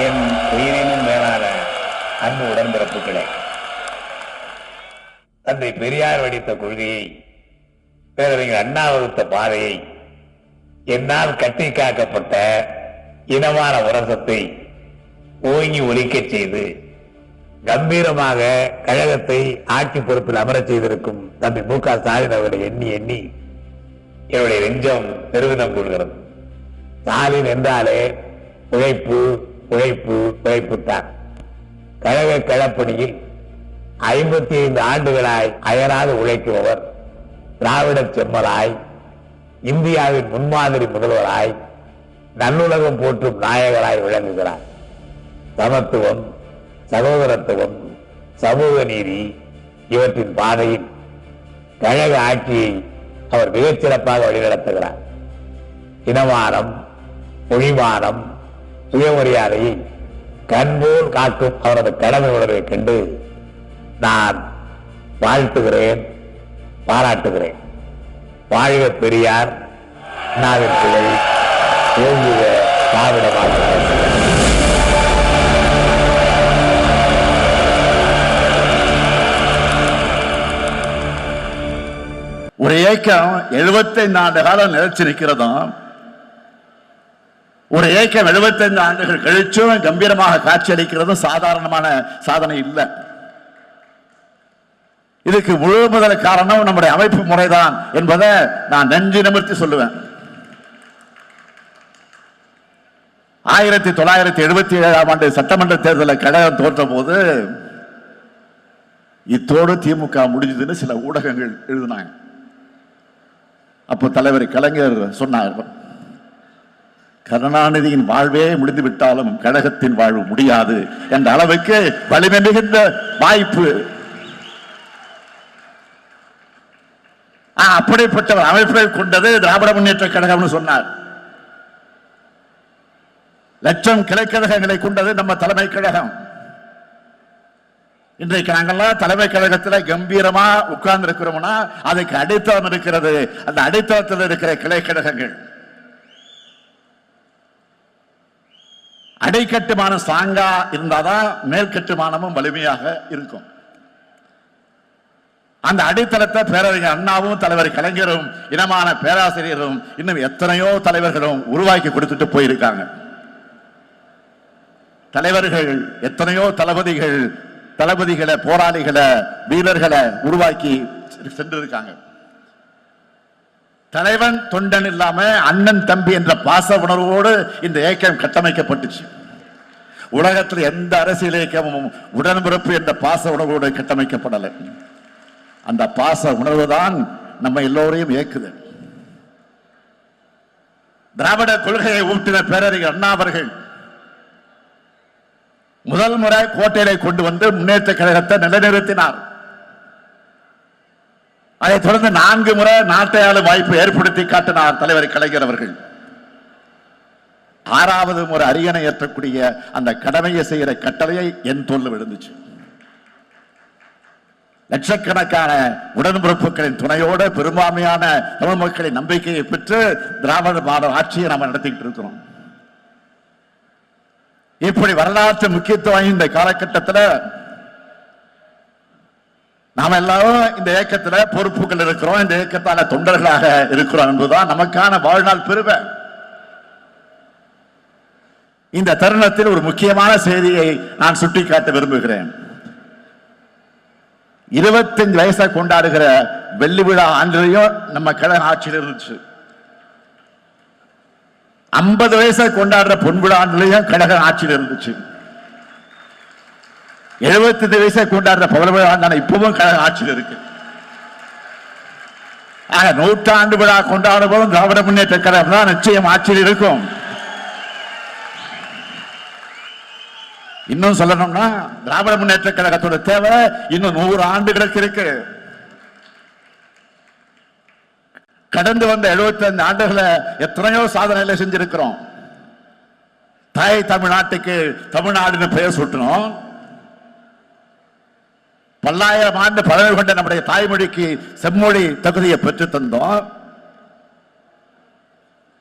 என் உயிரினும் மேலான அன்பு உடன்பிறப்புகளே தந்தை பெரியார் வடித்த கொள்கையை பேரறிஞர் அண்ணா வகுத்த பாதையை என்னால் கட்டி காக்கப்பட்ட இனமான உரசத்தை ஓங்கி ஒலிக்கச் செய்து கம்பீரமாக கழகத்தை ஆட்சி பொறுப்பில் அமரச் செய்திருக்கும் தம்பி மு க ஸ்டாலின் அவர்களை எண்ணி எண்ணி என்னுடைய நெஞ்சம் பெருமிதம் கொள்கிறது ஸ்டாலின் என்றாலே உழைப்பு உழைப்பு உழைப்பு தான் கழக களப்பணியில் ஐம்பத்தி ஐந்து ஆண்டுகளாய் அயராது உழைக்கிறவர் திராவிட செம்மலாய் இந்தியாவின் முன்மாதிரி முதல்வராய் நல்லுலகம் போற்றும் நாயகராய் விளங்குகிறார். சமத்துவம் சகோதரத்துவம் சமூக நீதி இவற்றின் பாதையில் கழக ஆட்சியை அவர் மிகச்சிறப்பாக வழிநடத்துகிறார். இனவானம் மொழிமானம் சுயமரியாதையை கண்போல் காக்கும் அவரது கடமை உணர்வை கண்டு நான் வாழ்த்துகிறேன் பாராட்டுகிறேன். வாழ்க பெரியார் அண்ணாவின் பிள்ளை ஓங்குக திராவிட ஒரு இயக்கம் 75 ஆண்டு காலம் நிலைச்சு நிற்கிறதும் ஒரு ஏக்கம் எழுபத்தைந்து ஆண்டுகள் கழிச்சும் கம்பீரமாக காட்சியளிக்கிறதும் சாதாரணமான சாதனை இல்லை. இதுக்கு முழு முதல் காரணம் நம்முடைய அமைப்பு முறைதான் என்பதை நான் நெஞ்சு நிமிர்த்தி சொல்லுவேன். ஆயிரத்தி தொள்ளாயிரத்தி எழுபத்தி ஏழாம் ஆண்டு சட்டமன்ற தேர்தலில் கழகம் தோற்ற போது இத்தோடு திமுக முடிஞ்சதுன்னு சில ஊடகங்கள் எழுதினாங்க. அப்போ தலைவர் கலைஞர் சொன்னார். கருணாநிதியின் வாழ்வே முடிந்து விட்டாலும் கழகத்தின் வாழ்வு முடியாது என்ற அளவுக்கு வலிமை மிகுந்த வாய்ப்பு அப்படிப்பட்ட அமைப்பை கொண்டது திராவிட முன்னேற்ற கழகம்னு சொன்னார். லட்சம் கிளைக்கழகங்களை கொண்டது நம்ம தலைமை கழகம். இன்றைக்கு நாங்கள்லாம் தலைமை கழகத்தில் கம்பீரமா உட்கார்ந்து இருக்கிறோம்னா அதுக்கு அடித்தளம் இருக்கிறது. அந்த அடித்தளத்தில் இருக்கிற கிளை அடைக்கட்டுமானம் ஸ்ட்ராங்கா இருந்தாதான் மேற்கட்டுமானமும் வலிமையாக இருக்கும். அந்த அடித்தளத்தை பேரறிஞர் அண்ணாவும் தலைவர் கலைஞரும் இனமான பேராசிரியரும் இன்னும் எத்தனையோ தலைவர்களும் உருவாக்கி கொடுத்துட்டு போயிருக்காங்க. தலைவர்கள் எத்தனையோ தளபதிகள் தளபதிகளை போராளிகளை வீரர்களை உருவாக்கி சென்றிருக்காங்க. தலைவன் தொண்டன் இல்லாம அண்ணன் தம்பி என்ற பாச உணர்வோடு இந்த ஏக்கம் கட்டமைக்கப்பட்டுச்சு. உலகத்தில் எந்த அரசியல் இயக்கமும் உடன்பிறப்பு என்ற பாச உணர்வோடு கட்டமைக்கப்படலை. அந்த பாச உணர்வு தான் நம்ம எல்லோரையும் இயக்குது திராவிட கொள்கையை ஊட்டின பேரறிஞர் அண்ணா அவர்கள் முதல் முறை கோட்டையை கொண்டு வந்து முன்னேற்ற கழகத்தை நிலைநிறுத்தினார். அதைத் தொடர்ந்து நான்கு முறை நாட்டை ஆளும் வாய்ப்பு ஏற்படுத்தி காட்டினார் தலைவர் கலைஞர் அவர்கள். ஆறாவது முறை அரியணை ஏற்றக்கூடிய அந்த கடமையை செய்கிற கட்டளையை என் தோல்ல விழுந்துச்சு. லட்சக்கணக்கான உடன்பிறப்புகளின் துணையோடு பெரும்பான்மையான தமிழ் மக்களின் நம்பிக்கையை பெற்று திராவிட மாடல் ஆட்சியை நாம் நடத்திக்கிட்டு இருக்கிறோம். இப்படி வரலாற்று முக்கியத்துவம் இந்த காலகட்டத்தில் நாம எல்லாரும் இந்த இயக்கத்துல பொறுப்புகள் இருக்கிறோம். இந்த இயக்கத்தால தொண்டர்களாக இருக்கிறோம் என்பதுதான் நமக்கான வாழ்நாள் பெருமை. இந்த தருணத்தில் ஒரு முக்கியமான செய்தியை நான் சுட்டிக்காட்ட விரும்புகிறேன். இருபத்தஞ்சு வயசை கொண்டாடுகிற வெள்ளி விழா ஆண்டிலையும் நம்ம கழக ஆட்சியில் இருந்துச்சு. ஐம்பது வயசை கொண்டாடுற பொன் விழா ஆண்டிலையும் கழக ஆட்சியில் இருந்துச்சு. எழுபத்தஞ்சு வயசை கொண்டாடுற பவள ஆண்டான இப்பவும் கழக ஆட்சியில் இருக்கு. ஆக நூற்றாண்டு விழா கொண்டாடும் போதும் திராவிட முன்னேற்ற கழகம் தான் நிச்சயம் ஆட்சியில் இருக்கும். இன்னும் சொல்லணும்னா திராவிட முன்னேற்ற கழகத்தோட தேவை இன்னும் நூறு ஆண்டுகளுக்கு இருக்கு. கடந்து வந்த 75 ஆண்டுகளை எத்தனையோ சாதனைகளை செஞ்சிருக்கிறோம். தாய் தமிழ்நாட்டுக்கு தமிழ்நாடுன்னு பெயர் சுட்டணும். பல்லாயிரம் ஆண்டு பழமை கொண்ட நம்முடைய தாய்மொழிக்கு செம்மொழி தகுதியை பெற்று தந்தோம்.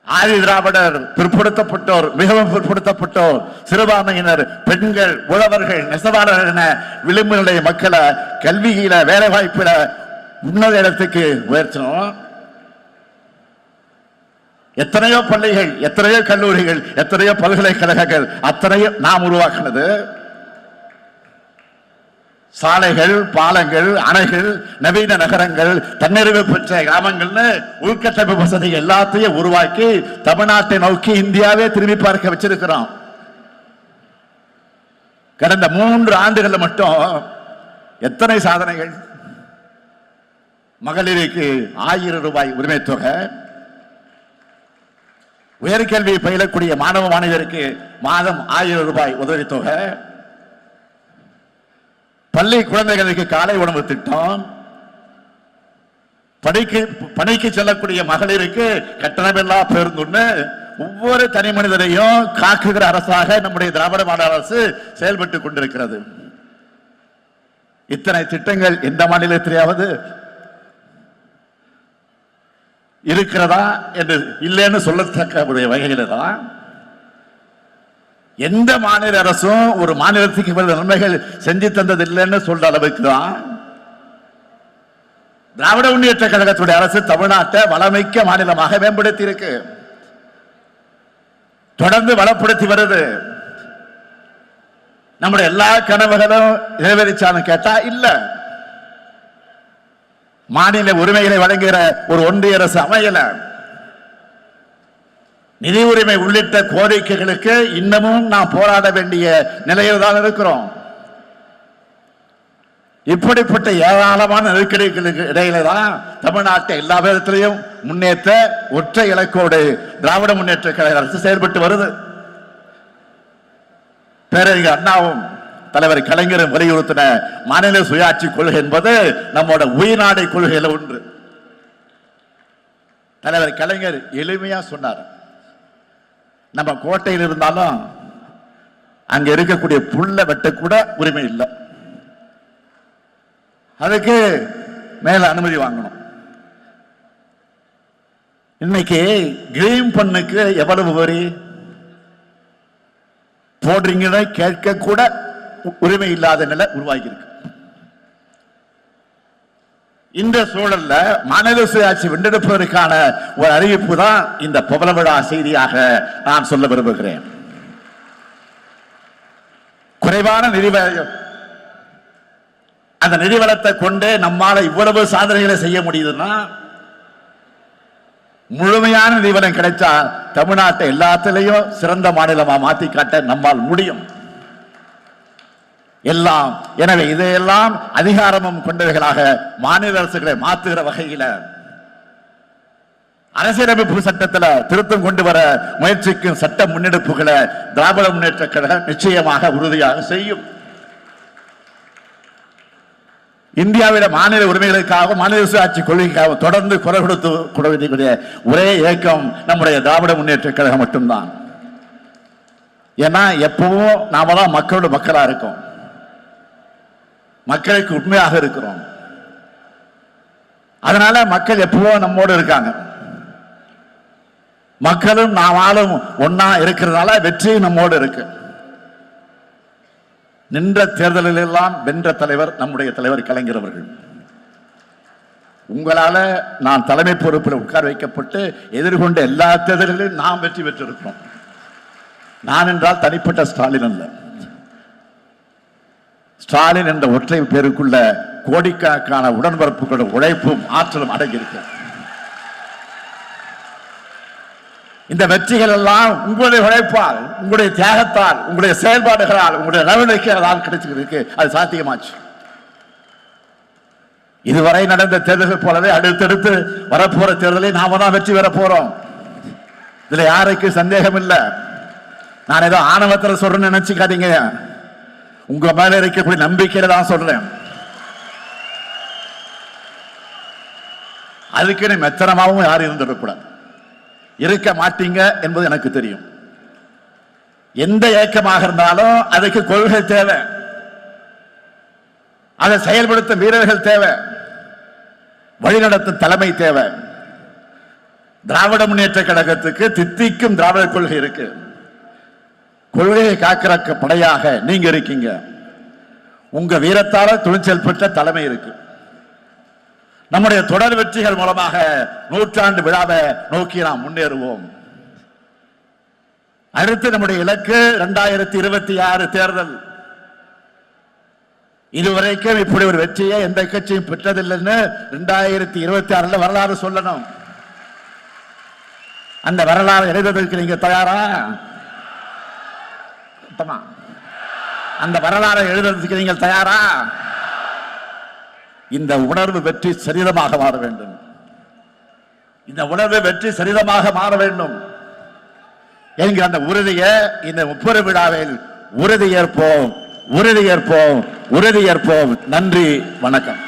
ஆதி திராவிடர் பிற்படுத்தப்பட்டோர் மிகவும் பிற்படுத்தப்பட்டோர் சிறுபான்மையினர் பெண்கள் உழவர்கள் நெசவாளர்கள் என விளிம்பு மக்களை கல்வியில வேலை வாய்ப்பில உன்னத இடத்துக்கு உயர்த்தணும் எத்தனையோ பள்ளிகள் எத்தனையோ கல்லூரிகள் எத்தனையோ பல்கலைக்கழகங்கள் அத்தனையும் நாம் உருவாக்குனது. சாலைகள் பாலங்கள் அணைகள் நவீன நகரங்கள் தன்னிறைவு பெற்ற கிராமங்கள்னு உள்கட்டமைப்பு வசதி எல்லாத்தையும் உருவாக்கி தமிழ்நாட்டை நோக்கி இந்தியாவே திரும்பி பார்க்க வச்சிருக்கிறோம். கடந்த மூன்று ஆண்டுகளில் மட்டும் எத்தனை சாதனைகள்? மகளிருக்கு ஆயிரம் ரூபாய் உரிமை தொகை. உயர்கல்வி பயிலக்கூடிய மாணவ மாணவியருக்கு மாதம் ஆயிரம் ரூபாய் உதவித்தொகை. பள்ளி குழந்தைகளுக்கு காலை உணவு திட்டம். பணிக்கு பணிக்கு செல்லக்கூடிய மகளிருக்கு கட்டணமில்லா பேருந்துன்னு ஒவ்வொரு தனி மனிதரையும் காக்குகிற அரசாக நம்முடைய திராவிட மாநில அரசு செயல்பட்டு கொண்டிருக்கிறது. இத்தனை திட்டங்கள் எந்த மாநிலத்திலேயாவது இருக்கிறதா என்று இல்லைன்னு சொல்லத்தக்க வகையில தான் எந்த மாநில அரசும் ஒரு மாநிலத்துக்கு இவ்வளவு நன்மைகள் செஞ்சு தந்தது இல்லைன்னு சொல்ற அளவுக்கு தான். திராவிட முன்னேற்ற கழகத்துடைய அரசு தமிழ்நாட்டை வளமிக்க மாநிலமாக மேம்படுத்தி இருக்கு தொடர்ந்து வளப்படுத்தி வருது. நம்முடைய எல்லா கனவுகளும் நிறைவேறிச்சான்னு கேட்டா இல்ல. மாநில உரிமைகளை வழங்குகிற ஒரு ஒன்றிய அரசு அமையலை. நிதி உரிமை உள்ளிட்ட கோரிக்கைகளுக்கு இன்னமும் நாம் போராட வேண்டிய நிலையில் தான் இருக்கிறோம். இப்படிப்பட்ட ஏராளமான நெருக்கடிகளுக்கு இடையில தான் தமிழ்நாட்டை எல்லா விதத்திலையும் முன்னேற்ற ஒற்றை இலக்கோடு திராவிட முன்னேற்ற கழக அரசு செயல்பட்டு வருது. பேரறிஞர் அண்ணாவும் தலைவர் கலைஞரும் வலியுறுத்தின மாநில சுயாட்சி கொள்கை என்பது நம்மோட உயிர்நாடை கொள்கையில் ஒன்று. தலைவர் கலைஞர் எளிமையா சொன்னார். நம்ம கோட்டையில் இருந்தாலும் அங்க இருக்கக்கூடிய புல்ல வெட்டக்கூட உரிமை இல்லை. அதுக்கு மேல அனுமதி வாங்கணும். இன்னைக்கு கிரீம் பண்ணுக்கு எவ்வளவு வரி? போடுறீங்கன்னு கேட்க கூட உரிமை இல்லாத நிலை உருவாகி இருக்கு இந்த சூழல்ல மாநில சுயாட்சி வென்றெடுப்பதற்கான ஒரு அறிவிப்பு தான் இந்த புகழ விழா செய்தியாக நான் சொல்ல விரும்புகிறேன். குறைவான நிதி அந்த நிதிவளத்தை கொண்டே கொண்டு நம்மால இவ்வளவு சாதனைகளை செய்ய முடியுதுன்னா முழுமையான நிதிவளம் கிடைச்சா தமிழ்நாட்டை எல்லாத்திலையும் சிறந்த மாநிலமா மாத்தி காட்ட நம்மால் முடியும். எல்லாம். எனவே இதையெல்லாம் அதிகாரமும் கொண்டவைகளாக மாநில அரசுகளை மாற்றுகிற வகையில அரசியலமைப்பு சட்டத்தில் திருத்தம் கொண்டு வர முயற்சிக்கும் சட்ட முன்னெடுப்புகளை திராவிட முன்னேற்ற கழகம் நிச்சயமாக உறுதியாக செய்யும். இந்தியாவில மாநில உரிமைகளுக்காக மாநில சுயாட்சி கொள்கைக்காக தொடர்ந்து குரல் கொடுத்து கொடுக்கக்கூடிய ஒரே இயக்கம் நம்முடைய திராவிட முன்னேற்ற கழகம் மட்டும்தான். ஏன்னா எப்பவும் நாம தான் மக்களோட மக்களா இருக்கோம். மக்களுக்கு உண்மையாக இருக்கிறோம். அதனால மக்கள் எப்பவோ நம்மோடு இருக்காங்க. மக்களும் நாமாலும் ஒன்னா இருக்கிறதுனால வெற்றியும் நம்மோடு இருக்கு. நின்ற தேர்தலில் எல்லாம் வென்ற தலைவர் நம்முடைய தலைவர் கலைஞர் அவர்கள். உங்களால நான் தலைமை பொறுப்பில் உட்கார வைக்கப்பட்டு எதிர்கொண்ட எல்லா தேர்தல்களிலும் நாம் வெற்றி பெற்றிருக்கிறோம். நான் என்றால் தனிப்பட்ட ஸ்டாலின் அல்ல. ஸ்டாலின் என்ற ஒற்றை பேருக்குள்ள கோடிக்கணக்கான உடன்பரப்புகளோட உழைப்பும் ஆற்றலும் அடங்கியிருக்கு. இந்த வெற்றிகள் எல்லாம் உங்களுடைய உழைப்பால் உங்களுடைய தியாகத்தால் உங்களுடைய செயல்பாடுகளால் உங்களுடைய நடவடிக்கைகளால் கிடைச்சிருக்கு. அது சாத்தியமாச்சு. இதுவரை நடந்த தேர்தல்கள் போலவே அடுத்தடுத்து வரப்போற தேர்தலை நாம தான் வெற்றி பெற போறோம். இதுல யாருக்கு சந்தேகம் இல்லை நான் ஏதோ ஆணவத்தில் சொல்றேன்னு நினைச்சுக்காதீங்க. உங்க மேல இருக்கக்கூடிய நம்பிக்கையில தான் சொல்றேன். அதுக்கு மெத்தனமாகவும் யாரும் இருந்துடக்கூடாது இருக்க மாட்டீங்க என்பது எனக்கு தெரியும். எந்த ஏக்கமாக இருந்தாலும் அதுக்கு கொள்கை தேவை. அதை செயல்படுத்த வீரர்கள் தேவை. வழிநடத்தும் தலைமை தேவை. திராவிட முன்னேற்ற கழகத்துக்கு தித்திக்கும் திராவிட கொள்கை இருக்கு. கொள்கையை காக்கிற படையாக நீங்க இருக்கீங்க. உங்க வீரத்தால துணிச்சல் பெற்ற தலைமை இருக்கு. நம்முடைய தொடர் வெற்றிகள் மூலமாக நூற்றாண்டு விழாவை நோக்கி நாம் முன்னேறுவோம். அடுத்து நம்முடைய இலக்கு இரண்டாயிரத்தி இருபத்தி ஆறு தேர்தல். இதுவரைக்கும் இப்படி ஒரு வெற்றியை எந்த கட்சியும் பெற்றதில்லைன்னு இரண்டாயிரத்தி இருபத்தி ஆறுல வரலாறு சொல்லணும். அந்த வரலாறு எழுதுவதற்கு நீங்க தயாரா? சட்டமா அந்த வரலாறை எழுதுறதுக்கு நீங்கள் தயாரா? இந்த உணர்வு வெற்றி சரிதமாக மாற வேண்டும். இந்த உணர்வு வெற்றி சரிதமாக மாற வேண்டும். என்கிற அந்த உறுதியை இந்த முப்பெரு விழாவில் உறுதியேற்போம் உறுதியேற்போம் உறுதியேற்போம் நன்றி வணக்கம்.